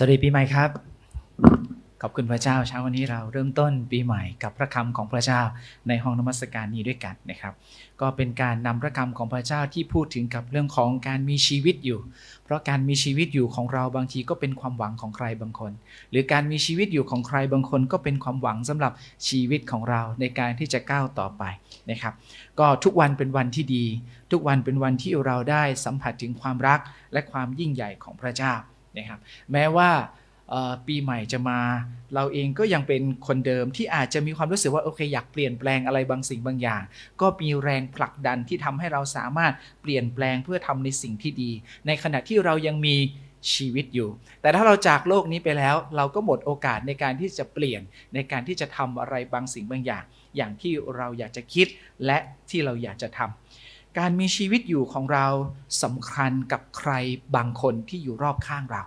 สวัสดีปีใหม่ครับ ขอบคุณพระเจ้าเช้าวันนี้เราเริ่มต้นปีใหม่กับพระคำของพระเจ้าในห้องนมัสการนี้ด้วยกันนะครับ ก็เป็นการนำพระคำของพระเจ้าที่พูดถึงกับเรื่องของการมีชีวิตอยู่ เพราะการมีชีวิตอยู่ของเราบางทีก็เป็นความหวังของใครบางคน หรือการมีชีวิตอยู่ของใครบางคนก็เป็นความหวังสำหรับชีวิตของเราในการที่จะก้าวต่อไปนะครับ ก็ทุกวันเป็นวันที่ดี ทุกวันเป็นวันที่เราได้สัมผัสถึงความรักและความยิ่งใหญ่ของพระเจ้า นะครับแม้ว่าปีใหม่จะมา เราเองก็ยังเป็นคนเดิมที่อาจจะมีความรู้สึกว่าโอเคอยากเปลี่ยนแปลงอะไรบางสิ่งบางอย่าง ก็มีแรงผลักดันที่ทำให้เราสามารถเปลี่ยนแปลงเพื่อทำในสิ่งที่ดี ในขณะที่เรายังมีชีวิตอยู่ แต่ถ้าเราจากโลกนี้ไปแล้ว เราก็หมดโอกาสในการที่จะเปลี่ยนในการที่จะทำอะไรบางสิ่งบางอย่าง อย่างที่เราอยากจะคิดและที่เราอยากจะทำ การมีชีวิตอยู่ของเราสำคัญกับใครบางคนที่อยู่รอบข้างเรา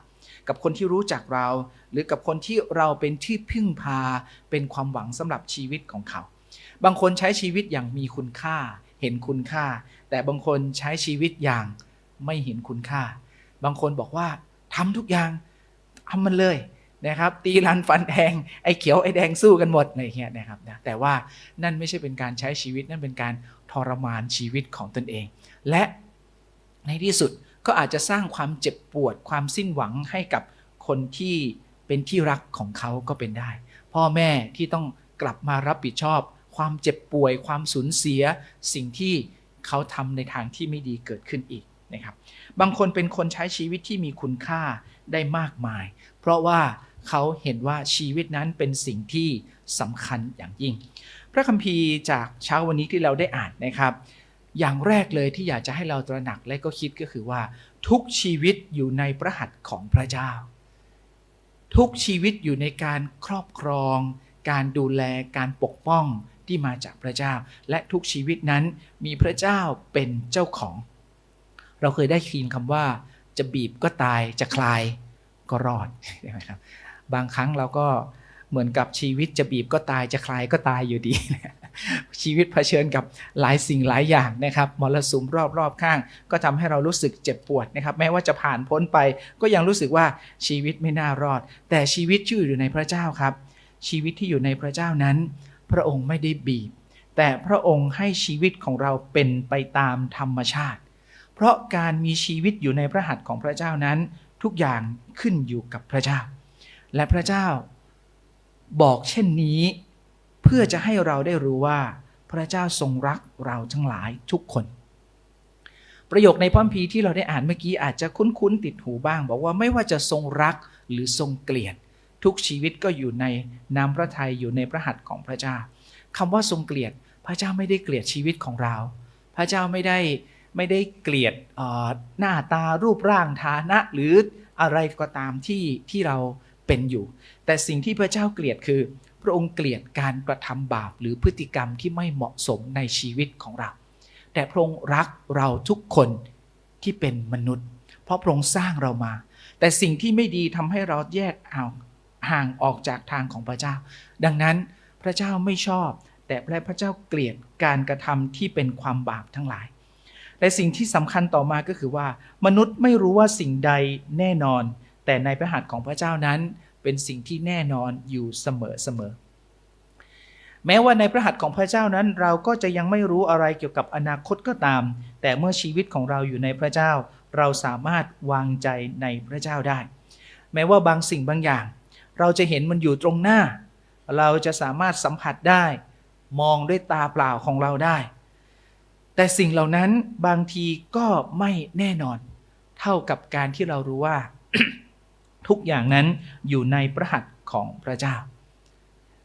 กับคนที่รู้จักเรา หรือกับคนที่เราเป็นที่พึ่งพาเป็นความหวังสำหรับชีวิตของเขา บางคนใช้ชีวิตอย่างมีคุณค่า เห็นคุณค่า แต่บางคนใช้ชีวิตอย่างไม่เห็นคุณค่า บางคนบอกว่าทำทุกอย่างทำมันเลย นะครับตีรันฟันแทงไอ้เขียวไอ้แดงสู้กันหมดอะไรเงี้ยนะครับนะแต่ว่านั่นไม่ใช่เป็นการใช้ชีวิตนั่นเป็นการทรมานชีวิตของตนเอง และในที่สุดก็อาจจะสร้างความเจ็บปวดความสิ้นหวังให้กับคนที่เป็นที่รักของเขาก็เป็นได้ พ่อแม่ที่ต้องกลับมารับผิดชอบ ความเจ็บป่วย ความสูญเสีย สิ่งที่เขาทำในทางที่ไม่ดีเกิดขึ้นอีกนะครับ บางคนเป็นคนใช้ชีวิตที่มีคุณค่าได้มากมาย เพราะว่า เขาเห็นว่าชีวิตนั้นเป็นสิ่งที่สำคัญอย่างยิ่ง พระคัมภีร์จากเช้าวันนี้ที่เราได้อ่านนะครับ อย่างแรกเลยที่อยากจะให้เราตระหนักและก็คิดก็คือว่า ทุกชีวิตอยู่ในพระหัตถ์ของพระเจ้า ทุกชีวิตอยู่ในการครอบครอง การดูแลการปกป้องที่มาจากพระเจ้า และทุกชีวิตนั้นมีพระเจ้าเป็นเจ้าของ เราเคยได้ยินคำว่าจะบีบก็ตายจะคลายก็รอดใช่ไหมครับ บางครั้งเราก็เหมือนกับชีวิตจะบีบก็ตายจะคลายก็ตายอยู่ดี ชีวิตเผชิญกับหลายสิ่งหลายอย่างนะครับมรสุมรอบๆข้าง ก็ทำให้เรารู้สึกเจ็บปวดนะครับ แม้ว่าจะผ่านพ้นไป ก็ยังรู้สึกว่าชีวิตไม่น่ารอด แต่ชีวิตที่อยู่ในพระเจ้าครับ ชีวิตที่อยู่ในพระเจ้านั้น พระองค์ไม่ได้บีบ แต่พระองค์ให้ชีวิตของเราเป็นไปตามธรรมชาติ เพราะการมีชีวิตอยู่ในพระหัตถ์ของพระเจ้านั้น ทุกอย่างขึ้นอยู่กับพระเจ้า และพระเจ้า บอกเช่นนี้ เพื่อจะให้เราได้รู้ว่า พระเจ้าทรงรักเราทั้งหลายทุกคน ประโยคในพระคัมภีร์ที่เราได้อ่านเมื่อกี้อาจจะคุ้นๆติดหูบ้าง บอกว่าไม่ว่าจะทรงรักหรือทรงเกลียดทุกชีวิตก็อยู่ในน้ำพระทัยอยู่ในพระหัตถ์ของพระเจ้าคำว่าทรงเกลียด พระเจ้าไม่ได้เกลียดชีวิตของเรา พระเจ้าไม่ได้ไม่ได้เกลียดหน้าตารูปร่างฐานะหรืออะไรก็ตามที่ที่เรา เป็นอยู่ แต่สิ่งที่พระเจ้าเกลียดคือ พระองค์เกลียดการกระทำบาปหรือพฤติกรรมที่ไม่เหมาะสมในชีวิตของเรา แต่พระองค์รักเราทุกคนที่เป็นมนุษย์ เพราะพระองค์สร้างเรามา แต่สิ่งที่ไม่ดีทำให้เราแยกเอาห่างออกจากทางของพระเจ้า ดังนั้นพระเจ้าไม่ชอบ แต่พระเจ้าเกลียดการกระทำที่เป็นความบาปทั้งหลายและสิ่งที่สำคัญต่อมาก็คือว่า มนุษย์ไม่รู้ว่าสิ่งใดแน่นอน แต่ในพระหัตถ์ของพระเจ้านั้นเป็นสิ่งที่แน่นอนอยู่เสมอเสมอ แม้ว่าในพระหัตถ์ของพระเจ้านั้น เราก็จะยังไม่รู้อะไรเกี่ยวกับอนาคตก็ตาม แต่เมื่อชีวิตของเราอยู่ในพระเจ้า เราสามารถวางใจในพระเจ้าได้ แม้ว่าบางสิ่งบางอย่าง เราจะเห็นมันอยู่ตรงหน้า เราจะสามารถสัมผัสได้ มองด้วยตาเปล่าของเราได้ แต่สิ่งเหล่านั้นบางทีก็ไม่แน่นอน เท่ากับการที่เรารู้ว่า ทุกอย่างนั้นอยู่ในพระหัตถ์ของพระเจ้า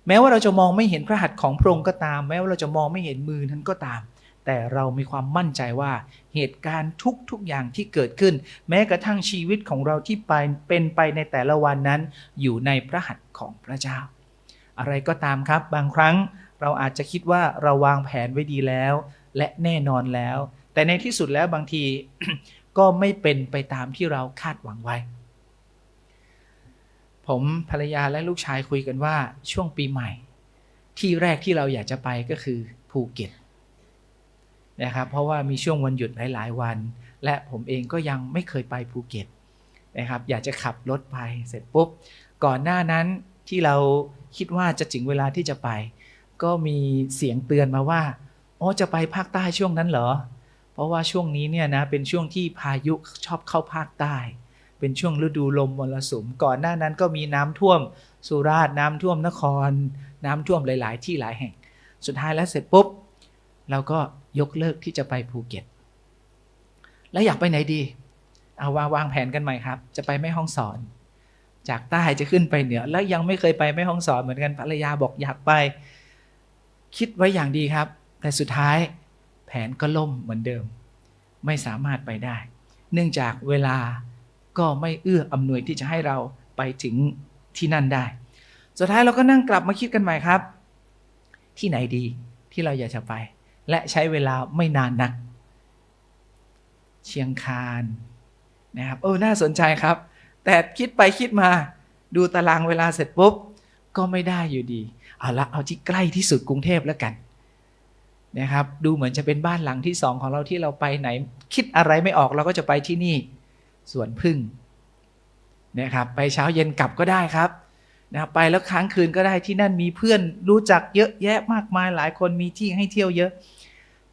แม้ว่าเราจะมองไม่เห็นพระหัตถ์ของพระองค์ก็ตาม แม้ว่าเราจะมองไม่เห็นมือนั้นก็ตาม แต่เรามีความมั่นใจว่าเหตุการณ์ทุกทุกอย่างที่เกิดขึ้น แม้กระทั่งชีวิตของเราที่ไปเป็นไปในแต่ละวันนั้น อยู่ในพระหัตถ์ของพระเจ้า อะไรก็ตามครับ บางครั้งเราอาจจะคิดว่าเราวางแผนไว้ดีแล้ว และแน่นอนแล้ว แต่ในที่สุดแล้วบางทีก็ไม่เป็นไปตามที่เราคาดหวังไว้ ผมภรรยาและลูกชายคุยกันว่าช่วงปีใหม่ ที่แรกที่เราอยากจะไปก็คือภูเก็ตนะครับเพราะว่ามีช่วงวันหยุดหลาย ๆ วัน และผมเองก็ยังไม่เคยไปภูเก็ตนะครับอยากจะขับรถไปเสร็จปุ๊บ ก่อนหน้านั้นที่เราคิดว่าจะถึงเวลาที่จะไป ก็มีเสียงเตือนมาว่าอ๋อจะไปภาคใต้ช่วงนั้นเหรอ เพราะว่าช่วงนี้เนี่ยนะเป็นช่วงที่พายุชอบเข้าภาคใต้ เป็นช่วงฤดูลมมรสุม ก่อนหน้านั้นก็มีน้ำท่วมสุราษฎร์น้ำท่วมนคร น้ำท่วมหลาย ๆ ที่หลายแห่ง สุดท้ายแล้วเสร็จปุ๊บเราก็ยกเลิกที่จะไปภูเก็ต แล้วอยากไปไหนดี เอาวางวางแผนกันใหม่ครับ จะไปแม่ห้องสอน จากใต้จะขึ้นไปเหนือ แล้วยังไม่เคยไปแม่ห้องสอนเหมือนกันภรรยาบอกอยากไป คิดไว้อย่างดีครับ แต่สุดท้ายแผนก็ล่มเหมือนเดิม ไม่สามารถไปได้ เนื่องจากเวลา ก็ไม่เอื้ออำนวยที่จะให้เราไปถึงที่นั่นได้ สุดท้ายเราก็นั่งกลับมาคิดกันใหม่ครับ ที่ไหนดีที่เราอยากจะไป และใช้เวลาไม่นานนัก เชียงคานนะครับเออน่าสนใจครับ แต่คิดไปคิดมาดูตารางเวลาเสร็จปุ๊บก็ไม่ได้อยู่ดี เอาละเอาที่ใกล้ที่สุดกรุงเทพแล้วกันนะครับ ดูเหมือนจะเป็นบ้านหลังที่สองของเราที่เราไปไหน คิดอะไรไม่ออกเราก็จะไปที่นี่ สวนพึ่งนะครับไปเช้าเย็นกลับก็ได้ครับนะครับไปแล้วค้างคืนก็ได้ที่นั่นมีเพื่อนรู้จักเยอะแยะมากมายหลายคนมีที่ให้เที่ยวเยอะ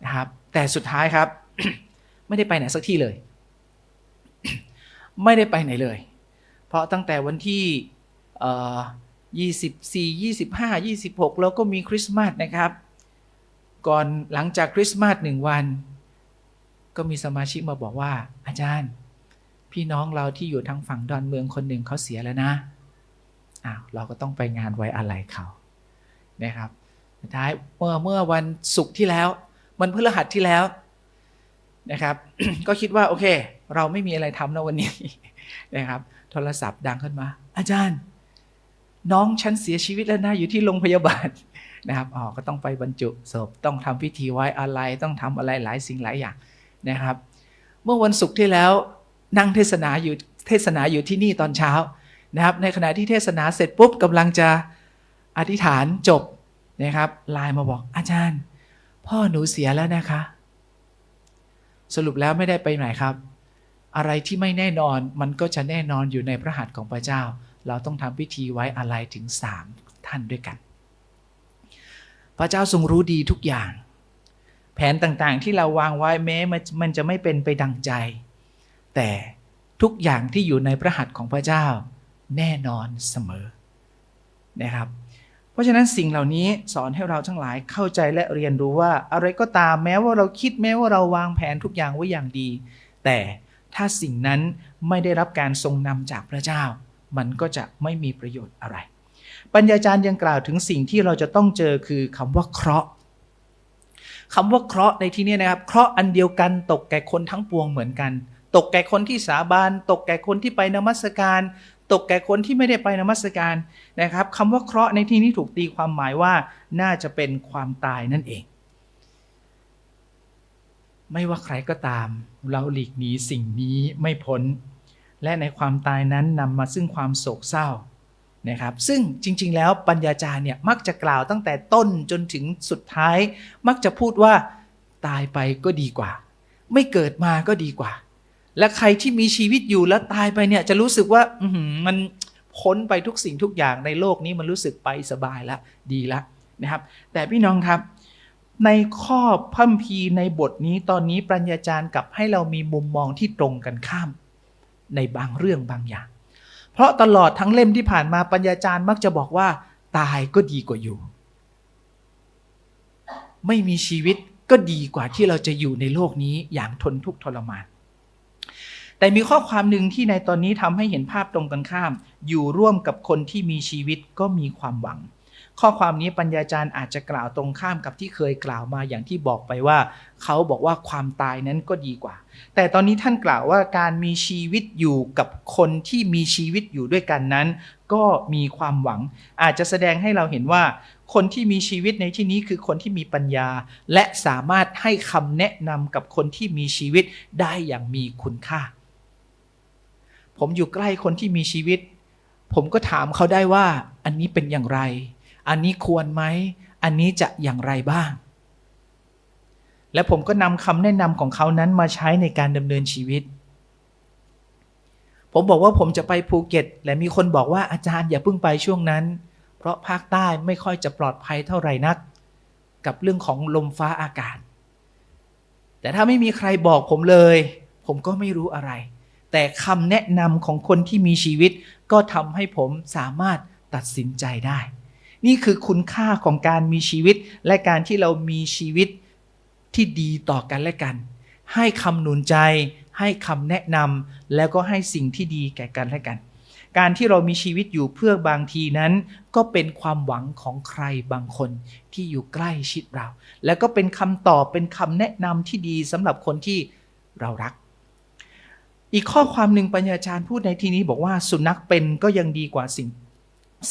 นะครับ แต่สุดท้ายครับ ไม่ได้ไปไหนสักที่เลย ไม่ได้ไปไหนเลย เพราะตั้งแต่วันที่เอ่อ24 25 26เราก็มีคริสต์มาสนะครับ ก่อนหลังจากคริสต์มาสหนึ่งวัน ก็มีสมาชิกมาบอกว่าอาจารย์ พี่น้องเราที่อยู่ทางฝั่งดอนเมืองคนหนึ่งเขาเสียแล้วนะอ้าวเราก็ต้องไปงานไว้อะไรเขานะครับท้ายเมื่อเมื่อวันศุกร์ที่แล้ววันพฤหัสที่แล้วนะครับ ก็คิดว่าโอเค เราไม่มีอะไรทำนะวันนี้นะครับ โทรศัพท์ดังขึ้นมา อาจารย์ น้องฉันเสียชีวิตแล้วนะอยู่ที่โรงพยาบาลนะครับอ๋อก็ต้องไปบรรจุศพต้องทำพิธีไว้อะไร ต้องทำอะไรหลายสิ่งหลายอย่างนะครับ เมื่อวันศุกร์ที่แล้ว นั่งเทศนาอยู่เทศนาอยู่ที่นี่ตอนเช้านะครับ ในขณะที่เทศนาเสร็จปุ๊บกำลังจะอธิษฐานจบนะครับไลน์มาบอกอาจารย์ พ่อหนูเสียแล้วนะคะ สรุปแล้วไม่ได้ไปไหนครับ อะไรที่ไม่แน่นอนมันก็จะแน่นอนอยู่ในพระหัตถ์ของพระเจ้า เราต้องทำพิธีไว้อะไรถึงสามท่านด้วยกัน พระเจ้าทรงรู้ดีทุกอย่าง แผนต่างๆที่เราวางไว้แม้มันจะไม่เป็นไปดังใจ แต่ทุกอย่างที่อยู่ในพระหัตถ์ของพระเจ้าแน่นอนเสมอนะครับ เพราะฉะนั้นสิ่งเหล่านี้สอนให้เราทั้งหลายเข้าใจและเรียนรู้ว่าอะไรก็ตามแม้ว่าเราคิดแม้ว่าเราวางแผนทุกอย่างไว้อย่างดี แต่ถ้าสิ่งนั้นไม่ได้รับการทรงนำจากพระเจ้า มันก็จะไม่มีประโยชน์อะไร ปัญญาจารย์ยังกล่าวถึงสิ่งที่เราจะต้องเจอคือคำว่าเคราะห์คำว่าเคราะห์ในที่นี้นะครับ เคราะห์อันเดียวกันตกแก่คนทั้งปวงเหมือนกัน ตกแก่คนที่สาบานตกแก่คนที่ไปนมัสการ ตกแก่คนที่ไม่ได้ไปนมัสการนะครับคำว่าเคราะห์ในที่นี้ถูกตีความหมายว่าน่าจะเป็นความตายนั่นเอง ไม่ว่าใครก็ตาม เราหลีกหนีสิ่งนี้ไม่พ้น และในความตายนั้นนำมาซึ่งความโศกเศร้านะครับซึ่งจริงๆ แล้วปัญญาจารย์เนี่ยมักจะกล่าวตั้งแต่ต้นจนถึงสุดท้าย มักจะพูดว่าตายไปก็ดีกว่า ไม่เกิดมาก็ดีกว่า และใครที่มีชีวิตอยู่แล้วตายไปเนี่ยจะรู้สึกว่าอืมันพ้นไปทุกสิ่งทุกอย่างในโลกนี้มันรู้สึกไปสบายละดีละนะครับ แต่พี่น้องครับ ในข้อพัมพีในบทนี้ตอนนี้ปัญญาจารย์กลับให้เรามีมุมมองที่ตรงกันข้าม ในบางเรื่องบางอย่าง เพราะตลอดทั้งเล่มที่ผ่านมาปัญญาจารย์มักจะบอกว่า ตายก็ดีกว่าอยู่ ไม่มีชีวิตก็ดีกว่าที่เราจะอยู่ในโลกนี้อย่างทนทุกข์ทรมาน แต่มีข้อความหนึ่งที่ในตอนนี้ทำให้เห็นภาพตรงกันข้าม อยู่ร่วมกับคนที่มีชีวิตก็มีความหวัง ข้อความนี้ปัญญาจารย์อาจจะกล่าวตรงข้ามกับที่เคยกล่าวมาอย่างที่บอกไปว่า เขาบอกว่าความตายนั้นก็ดีกว่า แต่ตอนนี้ท่านกล่าวว่าการมีชีวิตอยู่กับคนที่มีชีวิตอยู่ด้วยกันนั้น ก็มีความหวัง อาจจะแสดงให้เราเห็นว่า คนที่มีชีวิตในที่นี้คือคนที่มีปัญญา และสามารถให้คำแนะนำกับคนที่มีชีวิตได้อย่างมีคุณค่า ผมอยู่ใกล้คนที่มีชีวิต ผมก็ถามเขาได้ว่า อันนี้เป็นอย่างไร อันนี้ควรไหม อันนี้จะอย่างไรบ้าง และผมก็นำคำแนะนำของเขานั้นมาใช้ในการดำเนินชีวิต ผมบอกว่าผมจะไปภูเก็ต และมีคนบอกว่าอาจารย์อย่าเพิ่งไปช่วงนั้น เพราะภาคใต้ไม่ค่อยจะปลอดภัยเท่าไหร่นัก กับเรื่องของลมฟ้าอากาศ แต่ถ้าไม่มีใครบอกผมเลย ผมก็ไม่รู้อะไร แต่คำแนะนำของคนที่มีชีวิต ก็ทำให้ผมสามารถตัดสินใจได้ นี่คือคุณค่าของการมีชีวิต และการที่เรามีชีวิตที่ดีต่อกันและกัน ให้คำหนุนใจ ให้คำแนะนำแล้วก็ให้สิ่งที่ดีแก่กันและกัน การที่เรามีชีวิตอยู่เพื่อบางทีนั้น ก็เป็นความหวังของใครบางคนที่อยู่ใกล้ชิดเรา แล้วก็เป็นคำตอบเป็นคำแนะนำที่ดีสำหรับคนที่เรารัก อีกข้อความหนึ่งปัญญาจารย์พูดในที่นี้บอกว่าสุนัขเป็นก็ยังดีกว่าสิ่ง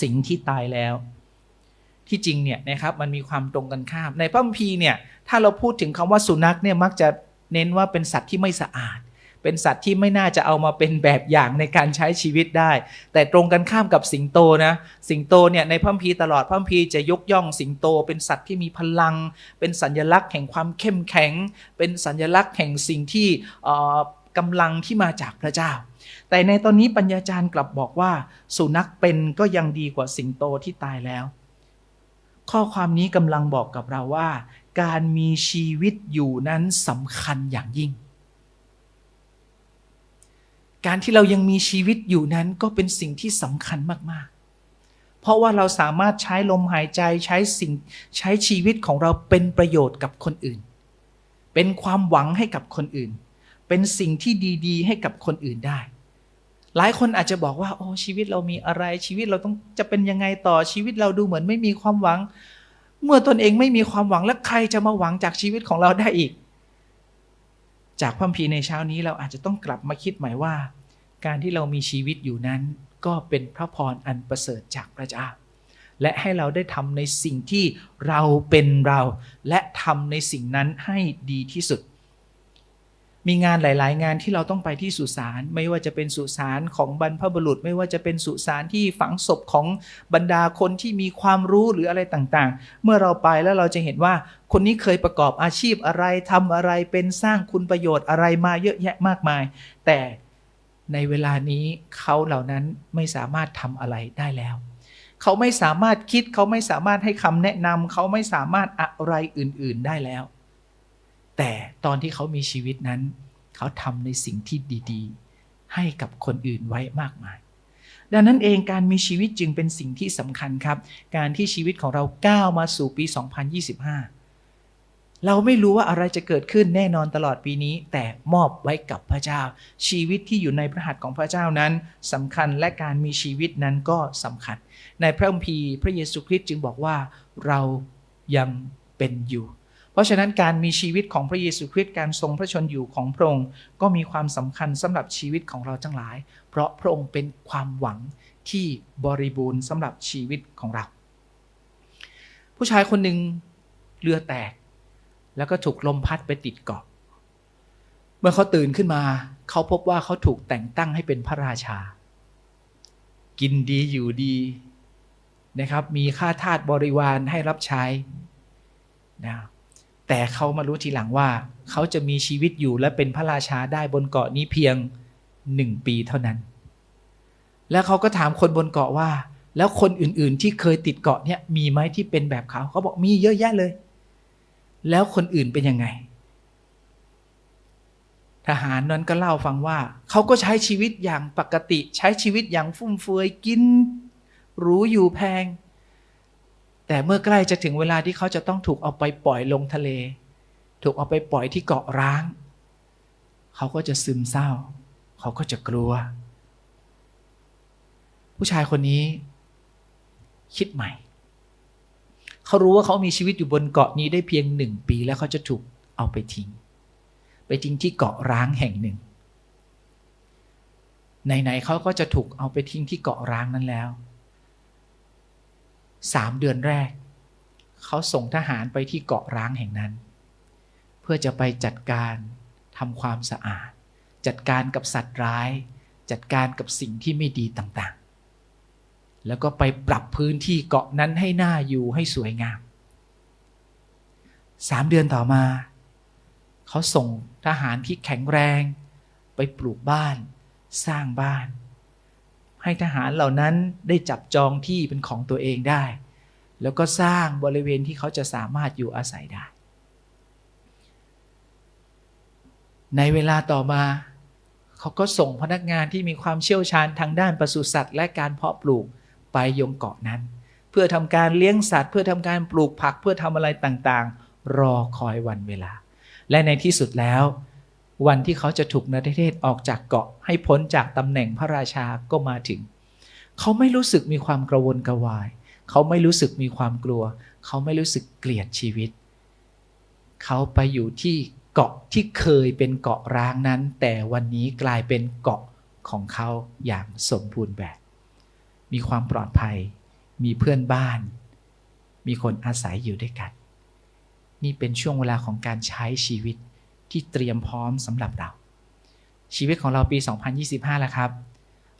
สิ่งที่ตายแล้ว ที่จริงเนี่ยนะครับมันมีความตรงกันข้าม ในพระคัมภีร์เนี่ยถ้าเราพูดถึงคำว่าสุนัขเนี่ยมักจะเน้นว่าเป็นสัตว์ที่ไม่สะอาด เป็นสัตว์ที่ไม่น่าจะเอามาเป็นแบบอย่างในการใช้ชีวิตได้ แต่ตรงกันข้ามกับสิงโตนะสิงโตเนี่ยในพระคัมภีร์ตลอดพระคัมภีร์จะยกย่องสิงโต เป็นสัตว์ที่มีพลัง เป็นสัญลักษณ์แห่งความเข้มแข็ง เป็นสัญลักษณ์แห่งสิ่งที่เอ่อ กำลังที่มาจากพระเจ้า แต่ในตอนนี้ปัญญาจารย์กลับบอกว่า สุนัขเป็นก็ยังดีกว่าสิงโตที่ตายแล้ว ข้อความนี้กำลังบอกกับเราว่า การมีชีวิตอยู่นั้นสำคัญอย่างยิ่ง การที่เรายังมีชีวิตอยู่นั้นก็เป็นสิ่งที่สำคัญมาก ๆเพราะว่าเราสามารถใช้ลมหายใจใช้สิ่งใช้ชีวิตของเราเป็นประโยชน์กับคนอื่น เป็นความหวังให้กับคนอื่น เป็นสิ่งที่ดีๆ ให้กับคนอื่นได้ หลายคนอาจจะบอกว่า โอ้ชีวิตเรามีอะไรชีวิตเราต้องจะเป็นยังไงต่อชีวิตเราดูเหมือนไม่มีความหวัง เมื่อตนเองไม่มีความหวังแล้วใครจะมาหวังจากชีวิตของเราได้อีก จากพระคัมภีในเช้านี้เราอาจจะต้องกลับมาคิดใหม่ว่า การที่เรามีชีวิตอยู่นั้น ก็เป็นพระพรอันประเสริฐจากพระเจ้าและให้เราได้ทำในสิ่งที่เราเป็นเรา และทำในสิ่งนั้นให้ดีที่สุด มีงานหลาย ๆ งานที่เราต้องไปที่สุสาน ไม่ว่าจะเป็นสุสานของบรรพบุรุษ ไม่ว่าจะเป็นสุสานที่ฝังศพของบรรดาคนที่มีความรู้หรืออะไรต่างๆ เมื่อเราไปแล้วเราจะเห็นว่าคนนี้เคยประกอบอาชีพอะไรทำอะไรเป็นสร้างคุณประโยชน์อะไรมาเยอะแยะมากมาย แต่ในเวลานี้เขาเหล่านั้นไม่สามารถทำอะไรได้แล้วเขาไม่สามารถคิดเขาไม่สามารถให้คำแนะนำเขาไม่สามารถอะไรอื่น ๆ ได้แล้ว แต่ตอนที่เขามีชีวิตนั้น เขาทำในสิ่งที่ดีๆ ให้กับคนอื่นไว้มากมาย ดังนั้นเองการมีชีวิตจึงเป็นสิ่งที่สำคัญครับ การที่ชีวิตของเราก้าวมาสู่ปี 2025 เราไม่รู้ว่าอะไรจะเกิดขึ้นแน่นอนตลอดปีนี้ แต่มอบไว้กับพระเจ้า ชีวิตที่อยู่ในพระหัตถ์ของพระเจ้านั้นสำคัญและการมีชีวิตนั้นก็สำคัญ ในพระคัมภีร์พระเยซูคริสต์จึงบอกว่าเรายังเป็นอยู่ เพราะฉะนั้นการมีชีวิตของพระเยซูคริสต์การทรงพระชนอยู่ของพระองค์ก็มีความสำคัญสำหรับชีวิตของเราทั้งหลาย เพราะพระองค์เป็นความหวังที่บริบูรณ์สำหรับชีวิตของเรา ผู้ชายคนหนึ่งเรือแตก แล้วก็ถูกลมพัดไปติดเกาะ เมื่อเขาตื่นขึ้นมา เขาพบว่าเขาถูกแต่งตั้งให้เป็นพระราชา กินดีอยู่ดีนะครับ มีค่าทาสบริวารให้รับใช้นะ แต่เขามารู้ทีหลังว่า เขาจะมีชีวิตอยู่และเป็นพระราชาได้บนเกาะนี้เพียงหนึ่งปีเท่านั้น แล้วเขาก็ถามคนบนเกาะว่า แล้วคนอื่นๆ ที่เคยติดเกาะเนี่ยมีไหมที่เป็นแบบเขาเขาบอกมีเยอะแยะเลย แล้วคนอื่นเป็นยังไง ทหารนั้นก็เล่าฟังว่า เขาก็ใช้ชีวิตอย่างปกติ ใช้ชีวิตอย่างฟุ่มเฟือยกินหรูอยู่แพง แต่เมื่อใกล้จะถึงเวลาที่เขาจะต้องถูกเอาไปปล่อยลงทะเล ถูกเอาไปปล่อยที่เกาะร้าง เขาก็จะซึมเศร้า เขาก็จะกลัว ผู้ชายคนนี้ คิดใหม่ เขารู้ว่าเขามีชีวิตอยู่บนเกาะนี้ได้เพียงหนึ่งปีแล้วเขาจะถูกเอาไปทิ้ง ไปทิ้งที่เกาะร้างแห่งหนึ่งไหนๆเขาก็จะถูกเอาไปทิ้งที่เกาะร้างนั้นแล้ว สามเดือนแรก เขาส่งทหารไปที่เกาะร้างแห่งนั้น เพื่อจะไปจัดการทำความสะอาด จัดการกับสัตว์ร้าย จัดการกับสิ่งที่ไม่ดีต่างๆ แล้วก็ไปปรับพื้นที่เกาะนั้นให้น่าอยู่ให้สวยงามสามเดือนต่อมา เขาส่งทหารที่แข็งแรง ไปปลูกบ้าน สร้างบ้าน ให้ทหารเหล่านั้นได้จับจองที่เป็นของตัวเองได้ แล้วก็สร้างบริเวณที่เขาจะสามารถอยู่อาศัยได้ ในเวลาต่อมาเขาก็ส่งพนักงานที่มีความเชี่ยวชาญทางด้านปศุสัตว์และการเพาะปลูกไปยงเกาะนั้น เพื่อทำการเลี้ยงสัตว์ เพื่อทำการปลูกผักเพื่อทำอะไรต่างๆ รอคอยวันเวลา และในที่สุดแล้ว วันที่เขาจะถูกนรเทศออกจากเกาะให้พ้นจากตำแหน่งพระราชาก็มาถึง เขาไม่รู้สึกมีความกระวนกระวาย เขาไม่รู้สึกมีความกลัว เขาไม่รู้สึกเกลียดชีวิต เขาไปอยู่ที่เกาะที่เคยเป็นเกาะร้างนั้น แต่วันนี้กลายเป็นเกาะของเขาอย่างสมบูรณ์แบบ มีความปลอดภัย มีเพื่อนบ้าน มีคนอาศัยอยู่ด้วยกัน นี่เป็นช่วงเวลาของการใช้ชีวิต ที่เตรียมพร้อมสำหรับเรา ชีวิตของเราปี 2025แล้วครับ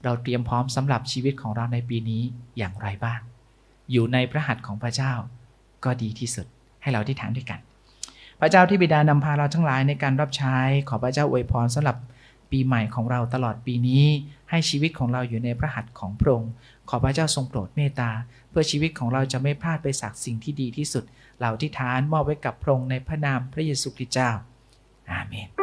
เราเตรียมพร้อมสำหรับชีวิตของเราในปีนี้อย่างไรบ้าง อยู่ในพระหัตถ์ของพระเจ้าก็ดีที่สุดให้เราที่ฐานด้วยกัน พระเจ้าที่บิดานำพาเราทั้งหลายในการรับใช้ขอพระเจ้าอวยพรสำหรับปีใหม่ของเราตลอดปีนี้ ให้ชีวิตของเราอยู่ในพระหัตถ์ของพระองค์ขอพระเจ้าทรงโปรดเมตตา เพื่อชีวิตของเราจะไม่พลาดไปจากสิ่งที่ดีที่สุด เราที่ฐานมอบไว้กับพระองค์ในพระนามพระเยซูคริสต์เจ้า อ